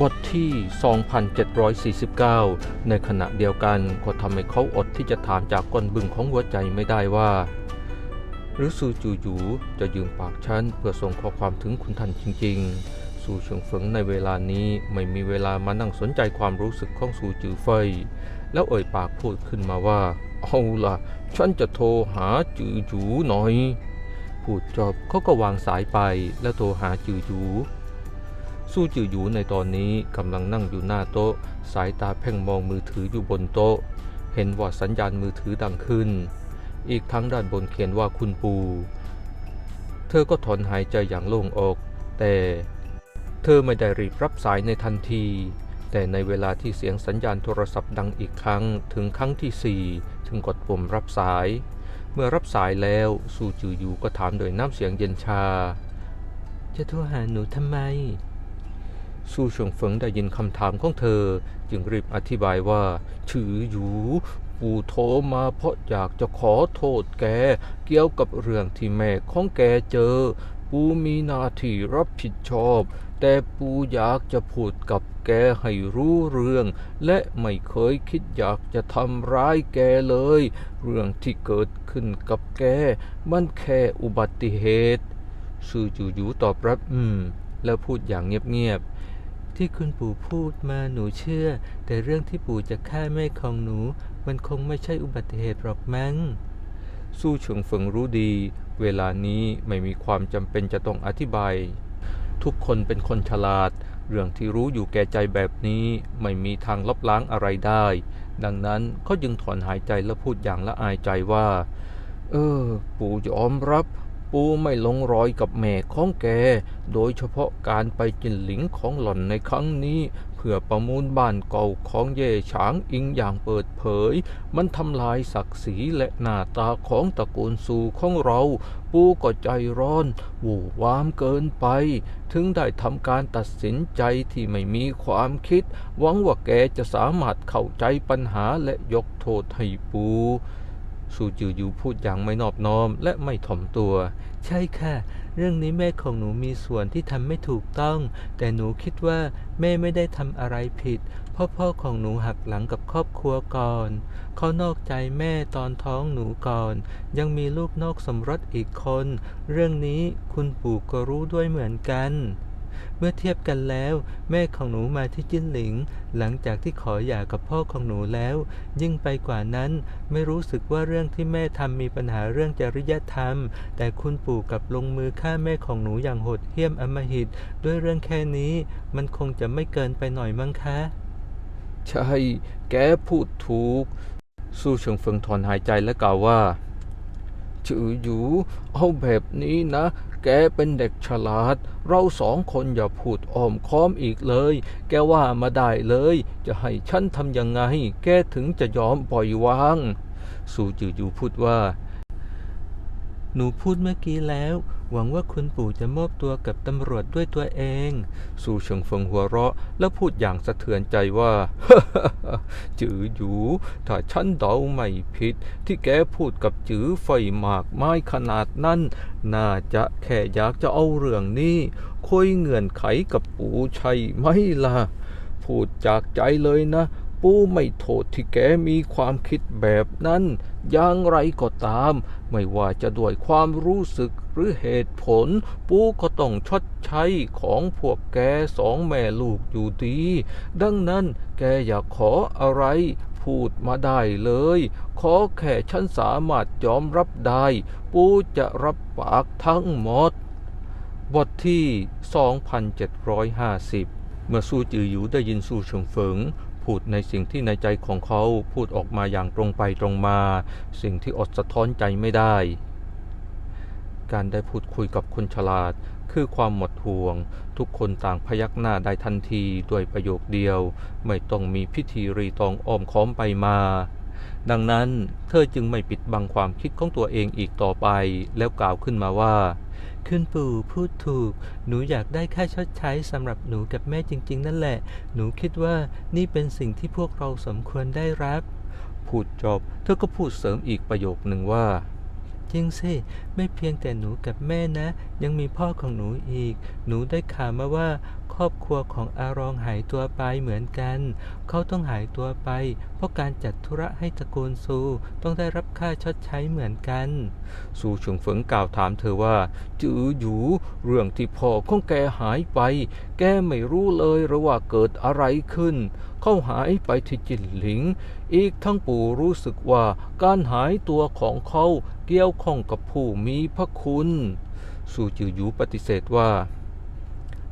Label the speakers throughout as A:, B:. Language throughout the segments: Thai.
A: บทที่ 2749 ในขณะเดียวกันก็ทำให้เขาอดที่จะถามจากก้นบึ้งของหัวใจไม่ได้ว่า หรือซูจูยูจะยืมปากฉันเพื่อส่งข้อความถึงคุณท่านจริงๆซูเฉิงเฟิงในเวลานี้ไม่มีเวลามานั่งสนใจความรู้สึกของซูจือเฟย แล้วเอ่ยปากพูดขึ้นมาว่า เอาล่ะ ฉันจะโทรหาจือจูหน่อย พูดจบเขาก็วางสายไปแล้วโทรหาจือจู สู้จือหยูในตอนนี้กำลังนั่งอยู่หน้าโต๊ะ สายตาเพ่งมองมือถืออยู่บนโต๊ะ เห็นว่าสัญญาณมือถือดังขึ้น อีกทั้งด้านบนเขียนว่าคุณปู เธอก็ถอนหายใจอย่างโล่งอก แต่ เธอไม่ได้รีบรับสายในทันที แต่ในเวลาที่เสียงสัญญาณโทรศัพท์ดังอีกครั้งถึงครั้งที่สี่ถึงกดปุ่มรับสาย เมื่อรับสายแล้วสู้จือหยูก็ถามโดยน้ำเสียงเย็นชาจะโทรหาหนูทำไม สู้เฉิงเฟิงได้ยินคำถามของเธอ จึงรีบอธิบายว่า ถืออยู่ ปู่โทรมาเพราะอยากจะขอโทษแก เกี่ยวกับเรื่องที่แม่ของแกเจอ ปู่มีหน้าที่รับผิดชอบ แต่ปู่อยากจะพูดกับแกให้รู้เรื่อง และไม่เคยคิดอยากจะทำร้ายแกเลย เรื่องที่เกิดขึ้นกับแก มันแค่อุบัติเหตุซื่อจูยูตอบรับอืม แล้วพูดอย่างเงียบๆ ที่คุณปู่พูดมาหนูเชื่อ แต่เรื่องที่ปู่จะฆ่าแม่ของหนู มันคงไม่ใช่อุบัติเหตุหรอกมั้ง สู้เฉิงเฟิงรู้ดี เวลานี้ไม่มีความจำเป็นจะต้องอธิบาย ทุกคนเป็นคนฉลาด เรื่องที่รู้อยู่แก่ใจแบบนี้ ไม่มีทางลบล้างอะไรได้ ดังนั้นเขาจึงถอนหายใจและพูดอย่างละอายใจว่า เออ ปู่ยอมรับ ปูไม่ลงรอยกับแม่ของแก โดยเฉพาะการไปจินหลิงของหล่อนในครั้งนี้ เพื่อประมูลบ้านเก่าของเย่ฉางอิงอย่างเปิดเผย มันทำลายศักดิ์ศรีและหน้าตาของตระกูลซูของเรา ปูก็ใจร้อนวู่วามเกินไป ถึงได้ทำการตัดสินใจที่ไม่มีความคิด หวังว่าแกจะสามารถเข้าใจปัญหาและยกโทษให้ปู สูจือยูพูดอย่างไม่นอบน้อมและไม่ถ่อมตัว ใช่ค่ะ เรื่องนี้แม่ของหนูมีส่วนที่ทำไม่ถูกต้อง แต่หนูคิดว่าแม่ไม่ได้ทำอะไรผิด เพราะพ่อของหนูหักหลังกับครอบครัวก่อน เขานอกใจแม่ตอนท้องหนูก่อน ยังมีลูกนอกสมรสอีกคน เรื่องนี้คุณปู่ก็รู้ด้วยเหมือนกัน เมื่อเทียบกันแล้ว แม่ของหนูมาที่จิ้นหลิง หลังจากที่ขอหย่ากับพ่อของหนูแล้ว ยิ่งไปกว่านั้น ไม่รู้สึกว่าเรื่องที่แม่ทำมีปัญหาเรื่องจริยธรรม แต่คุณปู่กับลงมือฆ่าแม่ของหนูอย่างโหดเหี้ยมอมหิต ด้วยเรื่องแค่นี้ มันคงจะไม่เกินไปหน่อยมั้งคะ ใช่ แกพูดถูก สู้เฉิงเฟิงถอนหายใจและกล่าวว่า จืออยู่ เอาแบบนี้นะ แกเป็นเด็กฉลาด เราสองคนอย่าพูดอ้อมค้อมอีกเลย แกว่ามาได้เลย จะให้ฉันทำยังไง แกถึงจะยอมปล่อยวาง สูจืออยู่พูดว่า หนูพูดเมื่อกี้แล้ว หวังว่าคุณปู่จะมอบตัวกับตำรวจด้วยตัวเอง สู่เฉิงเฟิงหัวเราะ แล้วพูดอย่างสะเทือนใจว่า จืออยู่ ถ้าฉันเดาไม่ผิด ที่แกพูดกับจือไฟหมากไม้ขนาดนั้น น่าจะแค่อยากจะเอาเรื่องนี้คุยเงื่อนไขกับปู่ใช่ไหมล่ะ พูดจากใจเลยนะ ปู่ไม่โทษที่แกมีความคิดแบบนั้น อย่างไรก็ตาม ไม่ว่าจะด้วยความรู้สึกหรือเหตุผล ปู่ก็ต้องชดใช้ของพวกแกสองแม่ลูกอยู่ดี ดังนั้นแกอย่าขออะไรพูดมาได้เลย ขอแค่ฉันสามารถยอมรับได้ ปู่จะรับปากทั้งหมด บทที่ 2750 เมื่อสู้จือหยูได้ยินสู้เฉิงเฟิง พูดในสิ่งที่ในใจของเขาพูดออกมาอย่างตรงไปตรงมา สิ่งที่อดสะท้อนใจไม่ได้ การได้พูดคุยกับคนฉลาด คือความหมดห่วง ทุกคนต่างพยักหน้าได้ทันทีด้วยประโยคเดียว ไม่ต้องมีพิธีรีตองอ้อมค้อมไปมา ดังนั้นเธอจึงไม่ปิดบังความคิดของตัวเองอีกต่อไป แล้วกล่าวขึ้นมาว่า คุณปู่พูดถูก หนูอยากได้ค่าชดใช้สำหรับหนูกับแม่จริง ๆ นั่นแหละ หนูคิดว่านี่เป็นสิ่งที่พวกเราสมควรได้รับ พูดจบ เธอก็พูดเสริมอีกประโยคหนึ่งว่าจริงสิ
B: ไม่เพียงแต่หนูกับแม่นะ ยังมีพ่อของหนูอีก หนูได้ข่าวมาว่า ครอบครัวของอารองหายตัวไปเหมือนกัน เขาต้องหายตัวไป เพราะการจัดธุระให้ตระกูลซูต้องได้รับค่าชดใช้เหมือนกัน
A: ซูเฉิงเฟิงกล่าวถามเธอว่า จือหยูเรื่องที่พ่อของแกหายไป แกไม่รู้เลยหรือว่าเกิดอะไรขึ้น เขาหายไปที่จินหลิง อีกทั้งปู่รู้สึกว่าการหายตัวของเขาเกี่ยวข้องกับผู้มมีพระคุณ สูจือหยูปฏิเสธว่า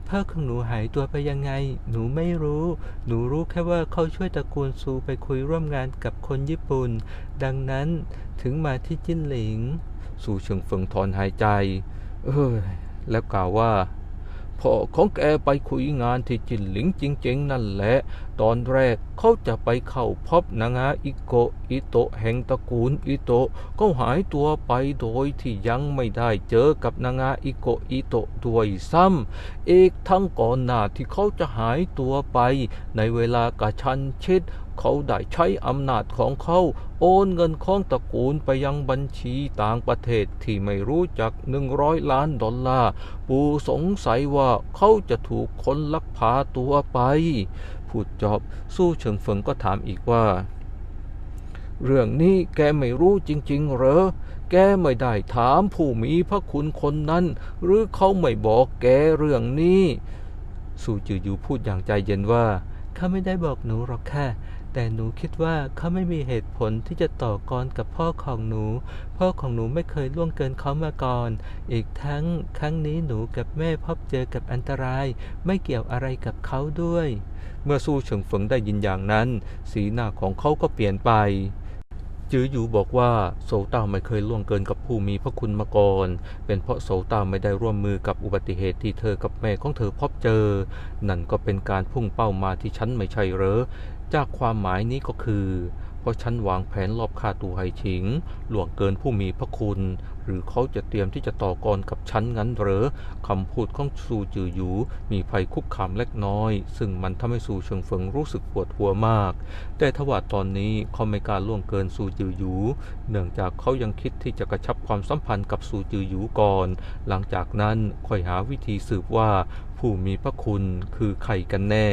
B: พ่อของหนูหายตัวไปยังไง หนูไม่รู้ หนูรู้แค่ว่าเขาช่วยตระกูลซูไปคุยร่วมงานกับคนญี่ปุ่น ดังนั้นถึงมาที่จิ้นหลิง
A: สู่เฉิงเฟิงถอนหายใจ เออแล้วกล่าวว่า พ่อของแกไปคุยงานที่จินหลิงจริง ๆ นั่นแหละ ตอนแรกเขาจะไปเข้าพบนางาอิโกอิโตแห่งตระกูลอิโตก็หายตัวไปโดยที่ยังไม่ได้เจอกับนางาอิโกอิโตด้วยซ้ำเอกทั้งก่อนหน้าที่เขาจะหายตัวไปในเวลากระชันชิด เขาได้ใช้อำนาจของเขาโอนเงินของตระกูลไปยังบัญชีต่างประเทศที่ไม่รู้จัก 100 ล้านดอลลาร์ ปู่สงสัยว่าเขาจะถูกคนลักพาตัวไป พูดจบสู้เฉิงเฟิงก็ถามอีกว่า เรื่องนี้แกไม่รู้จริง ๆ เหรอ แกไม่ได้ถามผู้มีพระคุณคนนั้น หรือเขาไม่บอกแกเรื่องนี้ สู่จืออยู่พูดอย่างใจเย็นว่า
B: เขาไม่ได้บอกหนูหรอกค่ะ แต่หนูคิดว่าเขาไม่มีเหตุผลที่จะต่อกรกับพ่อของหนู พ่อของหนูไม่เคยล่วงเกินเขามาก่อน อีกทั้งครั้งนี้หนูกับแม่พบเจอกับอันตราย ไม่เกี่ยวอะไรกับเขาด้วย
A: เมื่อสู้เฉิงเฟิงได้ยินอย่างนั้น สีหน้าของเขาก็เปลี่ยนไปจืออยู่บอกว่าโซต้าไม่เคยล่วงเกินกับผู้มีพระคุณมาก่อน เป็นเพราะโซต้าไม่ได้ร่วมมือกับอุบัติเหตุที่เธอกับแม่ของเธอพบเจอ นั่นก็เป็นการพุ่งเป้ามาที่ฉันไม่ใช่เหรอ จากความหมายนี้ก็คือ เพราะฉันวางแผนลอบฆ่าตัวไฮชิงล่วงเกินผู้มีพระคุณ หรือเขาจะเตรียมที่จะต่อกรกับฉันงั้นเหรอคำพูดของซูจือหยูมีภัยคุกคามเล็กน้อย ซึ่งมันทำให้ซูเฉิงเฟิงรู้สึกปวดหัวมาก แต่ทว่าตอนนี้เขาไม่กล้าล่วงเกินซูจือหยูเนื่องจากเขายังคิดที่จะกระชับความสัมพันธ์กับซูจือหยูก่อน หลังจากนั้นค่อยหาวิธีสืบว่าผู้มีพระคุณคือใครกันแน่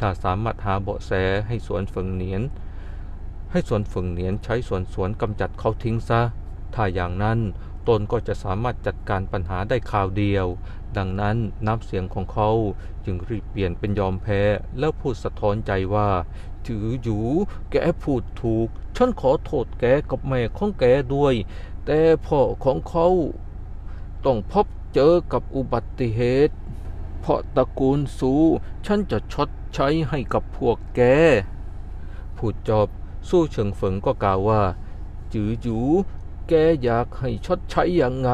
A: ถ้าสามารถหาเบาะแสให้สวนเฟิงเหนียน ให้สวนเฟิงเหนียนใช้สวนสวนกำจัดเขาทิ้งซะ ถ้าอย่างนั้นตนก็จะสามารถจัดการปัญหาได้คราวเดียว ดังนั้นน้ำเสียงของเขาจึงรีบเปลี่ยนเป็นยอมแพ้แล้วพูดสะท้อนใจว่า ถืออยู่ แกพูดถูก ฉันขอโทษแกกับแม่ของแกด้วย แต่พ่อของเขาต้องพบเจอกับอุบัติเหตุ เพราะตระกูลสู ฉันจะชดใช้ให้กับพวกแก พูดจบ สู้เฉิงเฟิงก็กล่าวว่า จือจูแกอยากให้ชดใช้อยังไง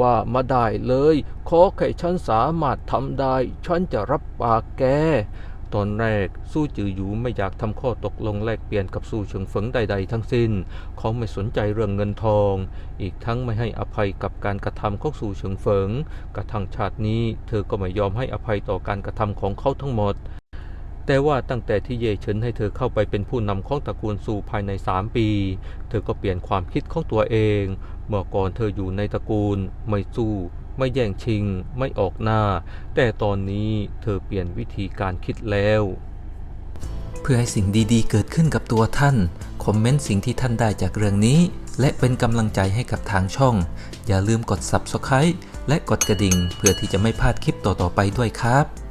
A: ว่ามาได้เลย ขอแค่ฉันสามารถทำได้ ฉันจะรับปากแก ตอนแรกสู้จือหยูไม่อยากทำข้อตกลงแลกเปลี่ยนกับสู้เฉิงเฟิงใด ๆ ทั้งสิ้น เขาไม่สนใจเรื่องเงินทอง อีกทั้งไม่ให้อภัยกับการกระทำของสู้เฉิงเฟิง กระทั่งชาตินี้ เธอก็ไม่ยอมให้อภัยต่อการกระทำของเขาทั้งหมด แต่ว่าตั้งแต่ที่เย่เฉินให้เธอเข้าไปเป็นผู้นำของตระกูลซูภายใน 3 ปี เธอก็เปลี่ยนความคิดของตัวเอง เมื่อก่อนเธออยู่ในตระกูล ไม่สู้ ไม่แย่งชิง ไม่ออกหน้า แต่ตอนนี้เธอเปลี่ยนวิธีการคิดแล้ว
C: เพื่อให้สิ่งดีๆ เกิดขึ้นกับตัวท่าน คอมเมนต์สิ่งที่ท่านได้จากเรื่องนี้ และเป็นกำลังใจให้กับทางช่อง อย่าลืมกด Subscribe และกดกระดิ่ง เพื่อที่จะไม่พลาดคลิปต่อๆไปด้วยครับ